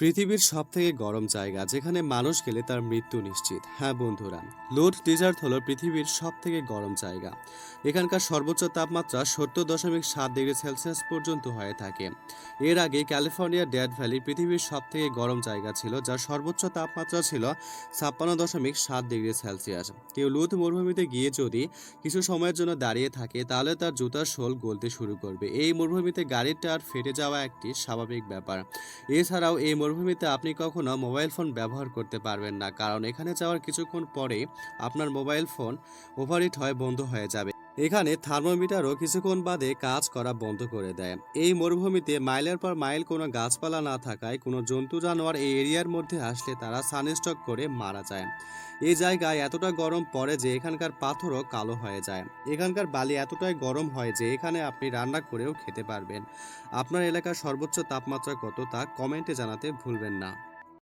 পৃথিবীর সব থেকে গরম জায়গা যেখানে মানুষ গেলে তার মৃত্যু নিশ্চিত। হ্যাঁ বন্ধুরা, লোড ডেজার্ট হলো পৃথিবীর সব থেকে গরম জায়গা। এখানকার সর্বোচ্চ তাপমাত্রা সত্তর দশমিক সাত ডিগ্রি সেলসিয়াস পর্যন্ত হয়ে থাকে। এর আগে ক্যালিফোর্নিয়ার ড্যাড ভ্যালি পৃথিবীর সব থেকে গরম জায়গা ছিল, যার সর্বোচ্চ তাপমাত্রা ছিল ছাপ্পান্ন দশমিক সাত ডিগ্রি সেলসিয়াস। কেউ লুথ মরুভূমিতে গিয়ে যদি কিছু সময়ের জন্য দাঁড়িয়ে থাকে, তাহলে তার জুতার শোল গলতে শুরু করবে। এই মরুভূমিতে গাড়ির টায়ার ফেটে যাওয়া একটি স্বাভাবিক ব্যাপার। এছাড়াও এই মরুভূমিতে আপনি কখনো মোবাইল ফোন ব্যবহার করতে পারবেন না, কারণ এখানে যাওয়ার কিছুক্ষণ পরে আপনার মোবাইল ফোন ওভারহিট হয়, বন্ধ হয়ে যাবে। এখানে থার্মোমিটারও কিছুক্ষণ বাদে কাজ করা বন্ধ করে দেয়। এই মরুভূমিতে মাইলের পর মাইল কোনো গাছপালা না থাকায় কোনো জন্তু জানোয়ার এই এরিয়ার মধ্যে আসলে তারা সানস্ট্রোক করে মারা যায়। এই জায়গায় এতটা গরম পড়ে যে এখানকার পাথরও কালো হয়ে যায়। এখানকার বালি এতটাই গরম হয় যে এখানে আপনি রান্না করেও খেতে পারবেন। আপনার এলাকার সর্বোচ্চ তাপমাত্রা কত তা কমেন্টে জানাতে ভুলবেন না।